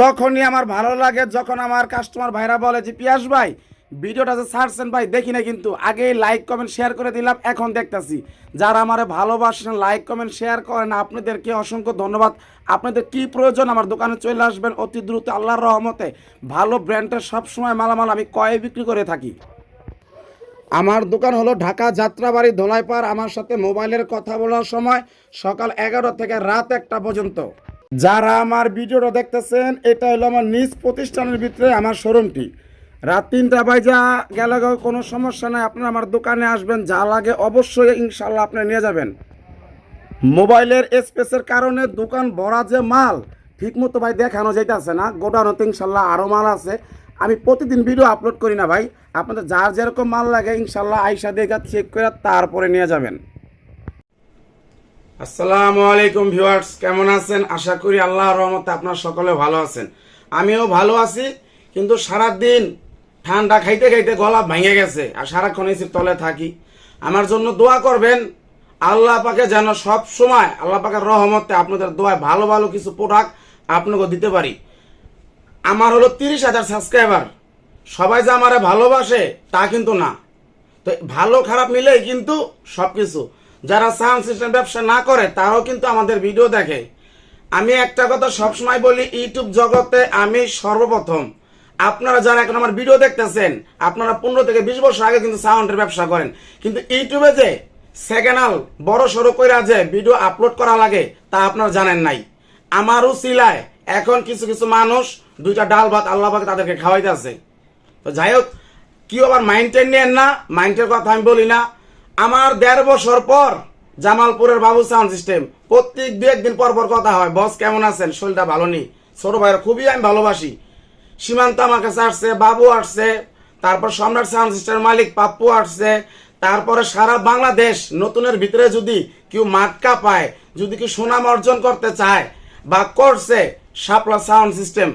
তখনই আমার ভালো লাগে যখন আমার কাস্টমার ভাইরা বলে যে, পিয়াস ভাই, ভিডিওটা যে ছাড়ছেন ভাই, দেখি না কিন্তু। আগেই লাইক কমেন্ট শেয়ার করে দিলাম, এখন দেখতাছি। যারা আমারে ভালোবাসেন লাইক কমেন্ট শেয়ার করেন, আপনাদেরকে অসংখ্য ধন্যবাদ। আপনাদের কি প্রয়োজন? আমার দোকানে চলে আসবেন অতি দ্রুত, আল্লাহর রহমতে। ভালো ব্র্যান্ডের সবসময় মালামাল আমি কয়ে বিক্রি করে থাকি। আমার দোকান হলো ঢাকা যাত্রাবাড়ি ধোলাইপাড়। আমার সাথে মোবাইলের কথা বলার সময় সকাল এগারো থেকে রাত একটা পর্যন্ত। যারা আমার ভিডিওটা দেখতেছেন, এটা হলো আমার নিজ প্রতিষ্ঠানের ভিতরে আমার শোরুমটি। রাত তিনটা বাজা, গেলে কোনো সমস্যা নাই, আপনারা আমার দোকানে আসবেন, যা লাগে অবশ্যই ইনশাল্লাহ আপনি নিয়ে যাবেন। মোবাইলের স্পেসের কারণে দোকান ভরা যে মাল, ঠিকমতো ভাই দেখানো যাইতেছে না গোডাউনতে ইনশাল্লাহ আরও মাল আছে। আমি প্রতিদিন ভিডিও আপলোড করি না ভাই, আপনাদের যার যেরকম মাল লাগে ইনশাল্লাহ আইসা দেখা চেক করে তারপরে নিয়ে যাবেন। আসসালামু আলাইকুম ভিউয়ার্স, কেমন আছেন? আশা করি আল্লাহর রহমতে আপনারা সকলে ভালো আছেন। আমিও ভালো আছি, কিন্তু সারাদিন ঠান্ডা খাইতে খাইতে গলা ভেঙে গেছে আর সারাক্ষণ এসির তলে থাকি। আমার জন্য দোয়া করবেন, আল্লাহ পাকে যেন সব সময়, আল্লাহ পাকের রহমতে আপনাদের দোয়ায় ভালো ভালো কিছু প্রোডাক্ট আপনাকে দিতে পারি। আমার হলো তিরিশ হাজার সাবস্ক্রাইবার সবাই যে আমারে ভালোবাসে তা কিন্তু না। তো ভালো খারাপ মিলেই কিন্তু সব কিছু যারা সাউন্ড সিস্টেম ব্যবসা না করে, তারাও কিন্তু আমাদের ভিডিও দেখে। আমি একটা কথা সবসময় বলি, ইউটিউব জগতে আমি সর্বপ্রথম। আপনারা যারা এখন আমার ভিডিও দেখতেছেন, আপনারা পনেরো থেকে বিশ বছর আগে কিন্তু সাউন্ডের ব্যবসা করেন। কিন্তু ইউটিউবে যে সেকেন্ডাল বড় সড়ো কইরা যে ভিডিও আপলোড করা লাগে, তা আপনারা জানেন নাই। আমারও সিলায় এখন কিছু কিছু মানুষ দুইটা ডাল ভাত আল্লাহ পাকে তাদেরকে খাওয়াইতেছে। তো যাই হোক কি আবার মাইন্ডের নেন না মাইন্ডের কথা আমি বলি না। আমার দেড় বছর পর জামালপুরের বাবু সাউন্ড সিস্টেম প্রত্যেক দু একদিন পর পর কথা হয়, বস, কেমন আছেন? শরীরটা ভালো নেই। ছোট ভাইয়ের খুবই আমি ভালোবাসি। সীমান্ত আমার কাছে আসছে, বাবু আসছে, তারপর সম্রাট সাউন্ড সিস্টেমের মালিক পাপ্পু আসছে, তারপরে সারা বাংলাদেশ, নতুনের ভিতরে যদি কেউ মাটকা পায়, যদি কেউ সুনাম অর্জন করতে চায় বা করছে, শাপলা সাউন্ড সিস্টেম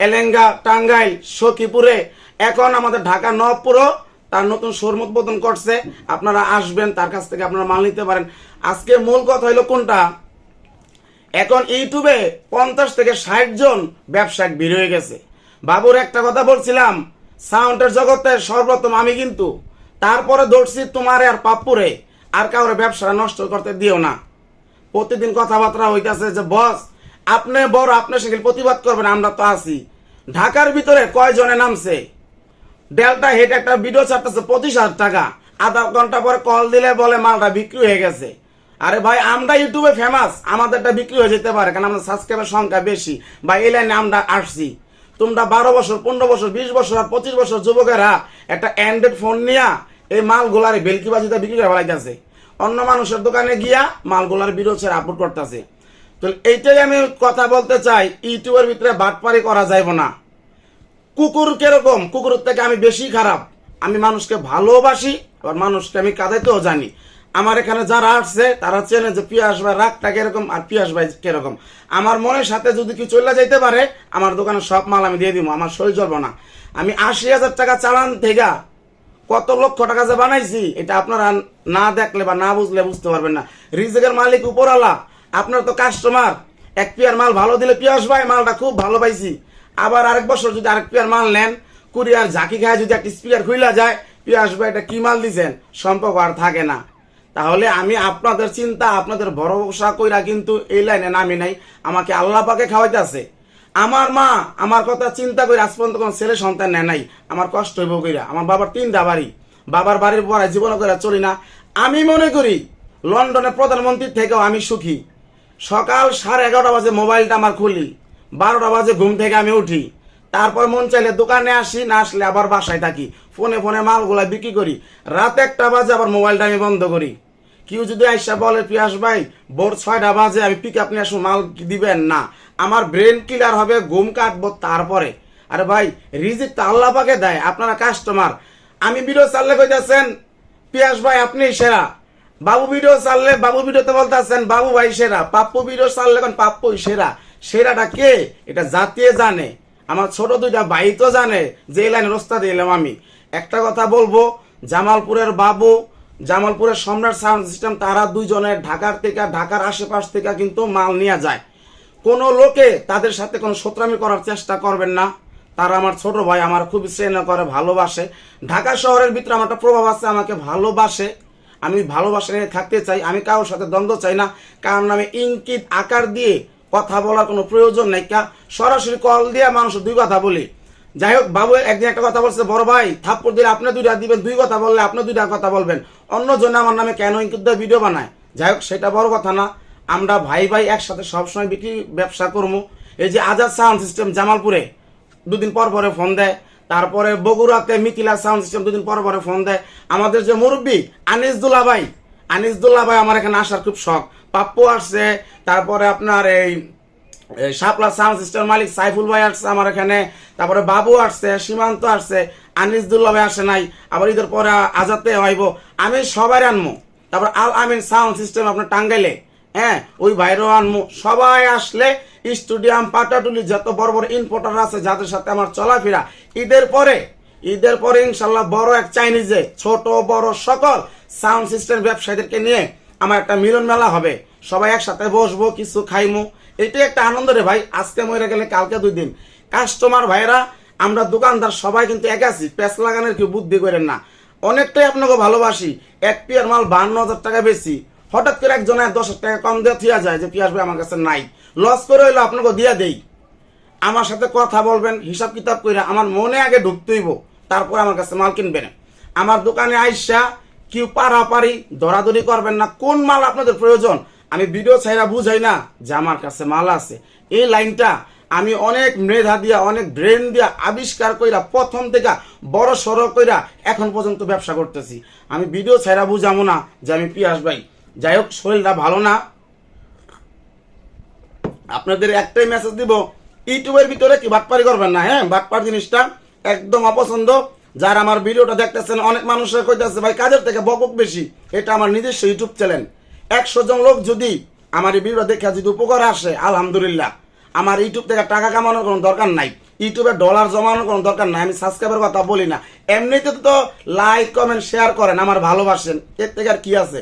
এলেঙ্গা, টাঙ্গাইল, সখীপুরে, এখন আমাদের ঢাকা নবপুরও তার নতুন শোরুম উদ্বোধন করছে। আপনারা আসবেন, তার কাছ থেকে আপনারা মাল নিতে পারেন। আজকে মূল কথা হলো কোনটা? এখন ইউটিউবে পঞ্চাশ থেকে ষাট জন ব্যবসায়িক বের হয়ে গেছে। বাবুর একটা কথা বলছিলাম, সাউন্ডের জগতে সর্বপ্রথম আমি কিন্তু, তারপরে দৌড়ছি তোমার আর পাপ্পুরে, আর কাউরে ব্যবসাটা নষ্ট করতে দিও না। প্রতিদিন কথাবার্তা হইতেছে যে, বস, আপনি বড়, আপনি সেগুলি প্রতিবাদ করবেন, আমরা তো আছি। ঢাকার ভিতরে কয়জনে নামছে? ডেল্টা হেড একটা ভিডিও ছাড়তেছে, পঁচিশ হাজার টাকা। আধা ঘণ্টা পরে কল দিলে বলে মালটা বিক্রি হয়ে গেছে। আরে ভাই, আমরা ইউটিউবে ফেমাস আমাদেরটা বিক্রি হয়ে যেতে পারে, কারণ আমাদের সাবস্ক্রাইবার সংখ্যা বেশি। বা এই লাইনে আমরা আসছি। তোমরা বারো বছর, পনেরো বছর, বিশ বছর আর পঁচিশ বছর যুবকেরা একটা অ্যান্ড্রয়েড ফোন নিয়া এই মালগুলার বেলকিবাজিতে বিক্রি করে ফেলাইতেছে অন্য মানুষের দোকানে গিয়া মালগুলার ছেড়ে আপলোড করতেছে। তো এইটাই আমি কথা বলতে চাই, ইউটিউবের ভিতরে বাটপারি করা যাইব না। কুকুর কীরকম? কুকুরের থেকে আমি বেশি খারাপ। আমি মানুষকে ভালোবাসি, আবার মানুষকে আমি কাঁদাইতেও জানি। আমার এখানে যারা আসছে, তারা চেনে যে পিয়াস ভাই রাগটা কীরকম আর পিয়াস ভাই কীরকম। আমার মনের সাথে যদি কি চলে যাইতে পারে, আমার দোকানে সব মাল আমি দিয়ে দিব, আমার শরীর চলবো না। আমি আশি হাজার টাকা চালান থেকে কত লক্ষ টাকা যে বানাইছি, এটা আপনারা না দেখলে বা না বুঝলে বুঝতে পারবেন না। রিজেকের মালিক উপরওয়ালা, আপনার তো কাস্টমার এক পিয়ার মাল ভালো দিলে পিয়াস ভাই, মালটা খুব ভালো পাইছি। আবার আরেক বছর যদি আরেক পিয়ার মাল নেন, কুরিয়ার ঝাঁকি খায় যদি একটা স্পিয়ার খুইলা যায় পিয়াস ভাই এটা কি মাল দিছেন? সম্পর্ক আর থাকে না। তাহলে আমি আপনাদের চিন্তা, আপনাদের ভরসা কইরা কিন্তু এই লাইনে নামি নাই। আমাকে আল্লাহ পাকে খাওয়াইতেছে আমার মা আমার কথা চিন্তা করে আজ পর্যন্ত কোনো ছেলে সন্তান নেয় নাই। আমার কষ্ট হইব কইরা। আমার বাবার তিনটা বাড়ি। বাবার বাড়ির পরে জীবন করে চলি না। আমি মনে করি, লন্ডনের প্রধানমন্ত্রীর থেকেও আমি সুখী। সকাল সাড়ে এগারোটা বাজে মোবাইলটা আমার খুলি। বারোটা বাজে, ঘুম থেকে আমি উঠি। তারপর মন চাইলে দোকানে আসি, না আসলে আবার বাসায় থাকি। ফোনে ফোনে মালগুলা বিক্রি করি। রাত একটা বাজে, আবার মোবাইলটা আমি বন্ধ করি। কেউ যদি আইসা বলে, পিয়াস ভাই, ভোর ছয়টা বাজে, আমি পিক আপ নিয়ে আসব, মাল দিবেন না। আমার ব্রেন ক্লিয়ার হবে, ঘুম কাটবো তারপরে। আরে ভাই, রিজিক তো আল্লাহ পাকে দেয়, আপনারা কাস্টমার আমি ভিডিও চাললে কইতেছেন, পিয়াস ভাই, আপনি সেরা। বাবু ভিডিও চাললে বাবু ভিডিওতে বলতেছেন, বাবু ভাই সেরা। পাপ্পু ভিডিও চাললে এখন পাপ্পুই সেরা। সেরাটা কে? এটা জাতীয় জানে। আমার ছোট দুইটা ভাই তো জানে, যে এই লাইনে রাস্তা দিলাম আমি। একটা কথা বলব, জামালপুরের বাবু, জামালপুরের সম্রাট সাউন্ড সিস্টেম, তারা দুইজনের ঢাকার থেকে, ঢাকার আশেপাশ থেকে কিন্তু মাল নিয়ে যায়। কোনো লোকে তাদের সাথে কোনো সত্রামি করার চেষ্টা করবেন না। তারা আমার ছোট ভাই, আমার খুবই স্নেহ করে, ভালোবাসে। ঢাকা শহরের ভিতরে আমার একটা প্রভাব আছে, আমাকে ভালোবাসে। আমি ভালোবাসা নিয়ে থাকতে চাই, আমি কারোর সাথে দ্বন্দ্ব চাই না, কারণ আমি ইঙ্কিত আকার দিয়ে কথা বলার কোনো প্রয়োজন নেই। সরাসরি কল দিয়ে মানুষ দুই কথা বলি। যাই হোক, বাবু একদিন একটা কথা বলছে বড় ভাই, থাপ্পড় দিলে আপনি দুইটা দিবেন, দুই কথা বললে আপনি দুইটা কথা বলবেন। অন্য জন আমার নামে কেন দিয়ে? ভিডিও বানায়। যাই হোক, সেটা বড় কথা না। আমরা ভাই ভাই একসাথে সবসময় বিক্রি ব্যবসা করব এই যে আজাদ সাউন্ড সিস্টেম জামালপুরে, দুদিন পর পরে ফোন দেয়। তারপরে বগুড়াতে মিথিলা সাউন্ড সিস্টেম দুদিন পর পরে ফোন দেয়। আমাদের যে মুরব্বী, আনিস দুল্লা ভাই আনিস দুল্লা ভাই আমার এখানে আসার খুব শখ। পাপ্পু আসছে, তারপরে আপনার এই শাপলা সাউন্ড সিস্টেম মালিক সাইফুল ভাই আসছে আমার এখানে, তারপরে বাবু আসছে, সীমান্ত আসছে, আনিসদুল্লাহ ভাই আসে নাই, আবার ঈদের পরে আজাতে হইব, আমি সবাই আনমু। তারপর আল আমিন সাউন্ড সিস্টেম আপনার টাঙ্গাইলে হ্যাঁ ওই বাইরেও আনমু। সবাই আসলে স্টুডিয়াম, পাটাটুলি, যত বড় বড় ইম্পোর্টার আছে, যাদের সাথে আমার চলাফেরা, ঈদের পরে ঈদের পরে ইনশাল্লাহ বড় এক চাইনিজে ছোট বড় সকল সাউন্ড সিস্টেম ব্যবসায়ীদেরকে নিয়ে আমার একটা মিলন মেলা হবে। সবাই একসাথে বসবো, কিছু খাইমু। এটাই একটা আনন্দ রে ভাই, আজকে মরে গেলে কালকে দুই দিন। কাস্টমার ভাইরা আমরা দোকানদার সবাই কিন্তু এক আছি, প্যাঁচ লাগানোর কেউ বুদ্ধি করেন না। অনেকটাই আপনাকে ভালোবাসি, এক পিয়ার মাল বান্ন হাজার টাকা বেশি। হঠাৎ করে একজনের দশ টাকা কম দিয়ে থিয়া যায় যে, পিয়াস ভাই, আমার কাছে নাই। লস করে হইল আপনাকে দিয়ে দেই। আমার সাথে কথা বলবেন, হিসাব কিতাব করে আমার মনে আগে ঢুকতেইব তারপর আমার কাছে মাল কিনবেন। আমার দোকানে আইসা কেউ পারাপারি দরাদরি করবেন না। কোন মাল আপনাদের প্রয়োজন? আমি ভিডিও ছাইরা বুঝাই না যে আমার কাছে মাল আছে। এই লাইনটা আমি অনেক মেধা দিয়া, অনেক ব্রেন দিয়া আবিষ্কার কইরা, প্রথম থেকে বড় সড়ক কইরা এখন পর্যন্ত ব্যবসা করতেছি। আমি ভিডিও ছাইরা বুঝাবো না যে আমি পিয়াস ভাই। যাই হোক, শরীরটা ভালো না। আপনাদের একটাই মেসেজ দিব, ইউটিউবের ভিতরে কি বাটপারি করবেন না হ্যাঁ? বাটপার জিনিসটা একদম অপছন্দ। যারা আমার ভিডিওটা দেখতেছেন, অনেক মানুষের কইতেছে, ভাই, কাজের থেকে বকক বেশি। এটা আমার নিজস্ব ইউটিউব চ্যানেল একশো জন লোক যদি আমার এই ভিডিও দেখে যদি উপকার আসে, আলহামদুলিল্লাহ। আমার ইউটিউব থেকে টাকা কামানোর কোনো দরকার নাই। ইউটিউবে ডলার জমানোর কোনো দরকার নাই। আমি সাবস্ক্রাইবের কথা বলি না। এমনিতে তো লাইক কমেন্ট শেয়ার করেন, আমার ভালোবাসেন। এর থেকে আর কি আছে?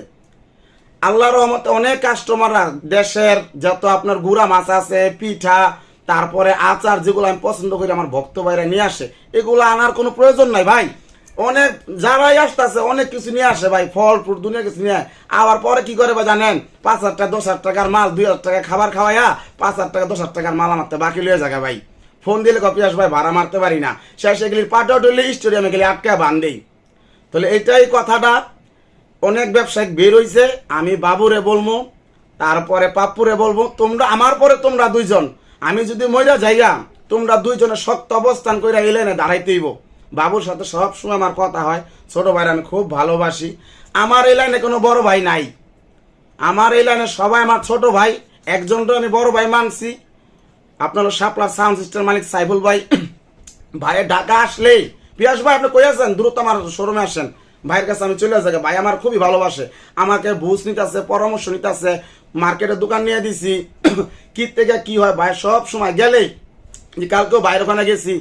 আল্লাহর রহমতে অনেক কাস্টমাররা দেশের যত আপনার গুড়া মাছ আছে, পিঠা তারপরে আচার যেগুলো আমি পছন্দ করি আমার ভক্ত ভাইরা নিয়ে আসে, এগুলো আনার কোনো প্রয়োজন নাই ভাই। অনেক যারাই আসতেছে, অনেক কিছু নিয়ে আসে ভাই, ফল ফ্রুট দুনিয়া কিছু নিয়ে। আবার পরে কি করে ভাই জানেন? পাঁচ হাজার টাকা, দশ হাজার টাকার মাল, দুই হাজার টাকা খাবার খাওয়াইয়া পাঁচ হাজার টাকা, দশ হাজার টাকার মাল আমারতে বাকি লয়ে যাবে ভাই। ফোন দিলে কপি আস ভাই, ভাড়া মারতে পারি না। শেষ এগুলি পাটা উঠলে স্টেডিয়ামে গেলে আটকা বান্ধেই তাহলে এটাই কথাটা। অনেক ব্যবসায়িক বের হইছে, আমি বাবুরে বলব, তারপরে পাপ্পুরে বলব, তোমরা, আমার পরে তোমরা দুইজন। আমি যদি মইরা যাইগা তোমরা দুইজনে শক্ত অবস্থান করে এলেনে দাঁড়াইতেইব। বাবুর সাথে সব সময় আমার কথা হয়। ছোট ভাইরা আমি খুব ভালোবাসি। আমার এই লাইনে কোনো বড় ভাই নাই। আমার এই লাইনে সবাই আমার ছোট ভাই। একজনটা আমি বড় ভাই মানছি। আপনার শাপলা সাউন্ড সিস্টেম মালিক সাইফুল ভাই। ভাইয়ের ঢাকা আসলেই পিয়াস ভাই, আপনি কই আছেন? দ্রুত আমার শোরুমে আসেন। ভাইয়ের কাছে আমি চলে যাই। ভাই আমার খুবই ভালোবাসে। আমাকে বুঝ নিতেছে, পরামর্শ নিতেছে। মার্কেটে দোকান নিয়ে দিছি। কি থেকে কি হয় ভাই? সব সময় গেলেই যে কালকেও বাইরে ওখানে গেছি।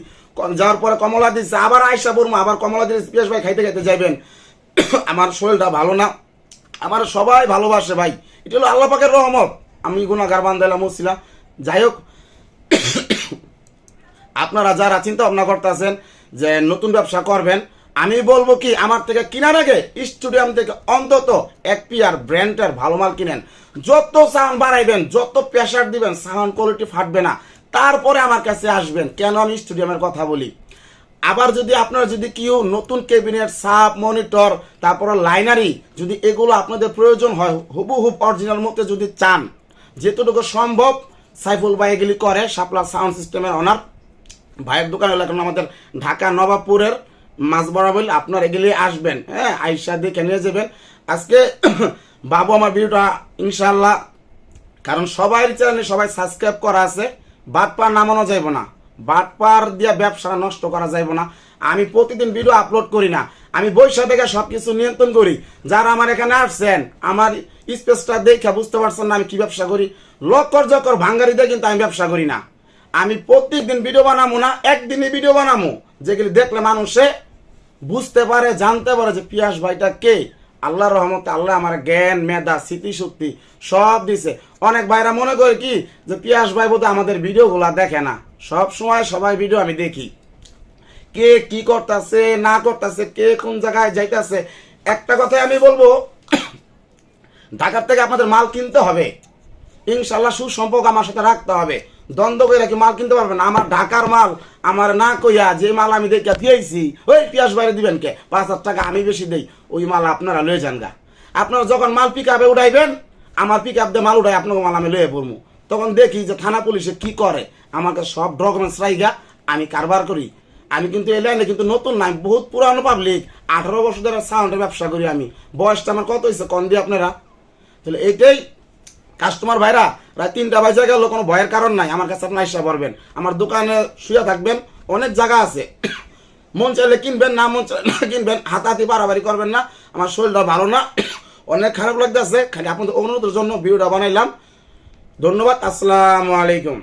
যাওয়ার পরে কমলা দিচ্ছে আবার আয়সা বলব আবার কমলা দিচ্ছে পিয়াস ভাই খাইতে খাইতে যাইবেন। আমার শরীরটা ভালো না। আমার সবাই ভালোবাসে ভাই। এটা হলো আল্লাহ পাকের রহমত। আমি গুণাগার বান্দাইলাম মুসিলা যাই হোক, আপনারা যারা চিন্তা ভাবনা করতেছেন যে নতুন ব্যবসা করবেন আমি বলব কি, আমার থেকে কেনার আগে স্টুডিয়াম থেকে অন্তত এক পিয়ার ব্র্যান্ডের ভালো মাল কিনেন। যত সাউন্ড বাড়াইবেন, যত প্রেশার দিবেন সাউন্ড কোয়ালিটি ফাটবে না। তারপরে আমার কাছে আসবেন, কেন আমি স্টুডিয়ামের কথা বলি? আবার যদি আপনার যদি কেউ নতুন কেবিনেট সাপ মনিটর তারপরে লাইনারি যদি এগুলো আপনাদের প্রয়োজন হয় হুবহুব অরিজিনাল মতো যদি চান, যেতটুকু সম্ভব, সাইফুল ভাই এগুলি করে শাপলা সাউন্ড সিস্টেমের অনার ভাইয়ের দোকান হলো এখন আমাদের ঢাকা নবাবপুরের মাছ বরাবর আপনার এগুলি আসবেন হ্যাঁ আইসা দিয়ে কেনে যাবেন। আজকে বাবু আমার ভিডিওটা ইনশাল্লাহ কারণ সবাই চ্যানেলে সবাই সাবস্ক্রাইব করা আছে, বাটপার নামানো যাইব না। বাটপার দিয়ে ব্যবসা নষ্ট করা যাইব না। আমি প্রতিদিন ভিডিও আপলোড করি না। আমি বৈশা থেকে সব কিছু নিয়ন্ত্রণ করি। যারা আমার এখানে আসছেন, আমার স্পেসটা দেখে বুঝতে পারছেন না আমি কি ব্যবসা করি। লক্কর জকর ভাঙ্গারি দিয়ে কিন্তু আমি ব্যবসা করি না। আমি প্রত্যেকদিন ভিডিও বানাবো না, একদিনই ভিডিও বানাবো যেগুলি দেখলে মানুষে বুঝতে পারে, জানতে পারে যে পিয়াস ভাইটা কে। আল্লাহ রহমতে আল্লাহ আমার জ্ঞান, মেধা, স্মৃতিশক্তি সব দিছে। অনেক ভাইরা মনে করে কি যে পিয়াস ভাই বোধহয় আমাদের ভিডিওগুলা দেখে না। সব সময় সবাই ভিডিও আমি দেখি। কে কি করতেছে, না করতেছে, কে কোন জায়গায় যাইতেছে। একটা কথাই আমি বলব, ঢাকার থেকে আপনাদের মাল কিনতে হবে। ইনশাল্লাহ সুসম্পর্ক আমার সাথে রাখতে হবে। দ্বন্দ্ব করে কি মাল কিনতে পারবেন। আমার ঢাকার মাল, আমার না কইয়া যে মাল আমি দেখে দিয়েছি, ওই পিয়াস বাইরে দিবেন কে? পাঁচ হাজার টাকা আমি বেশি দেই, ওই মাল আপনারা লয়ে যান গা। আপনারা যখন মাল পিক আপে উঠাইবেন, আমার পিক আপ দিয়ে মাল উঠাই আপনাকে মাল আমি লয়ে পড়ব তখন দেখি যে থানা পুলিশে কি করে? আমাকে সব ডকুমেন্টস রাইগা, আমি কারবার করি। আমি কিন্তু এই লাইনে কিন্তু নতুন নাই, বহুত পুরানো পাবলিক আঠারো বছর ধরে সাউন্ডের ব্যবসা করি আমি। বয়সটা আমার কত হয়েছে কন দিয়ে আপনারা? তাহলে এইটাই কাস্টমার ভাইরা, রাত তিনটা বাজে গেল, কোনো ভয়ের কারণ নাই। আমার কাছে আপনি হিসাব করবেন আমার দোকানে শুয়ে থাকবেন, অনেক জায়গা আছে। মন চাইলে কিনবেন, না মন চাইলে না কিনবেন, হাতাহাতি বাড়াবাড়ি করবেন না। আমার শরীরটা ভালো না। অনেক খারাপ লাগতেছে। খালি আপনাদের অনুরোধের জন্য ভিডিওটা বানাইলাম। ধন্যবাদ, আসসালামু আলাইকুম।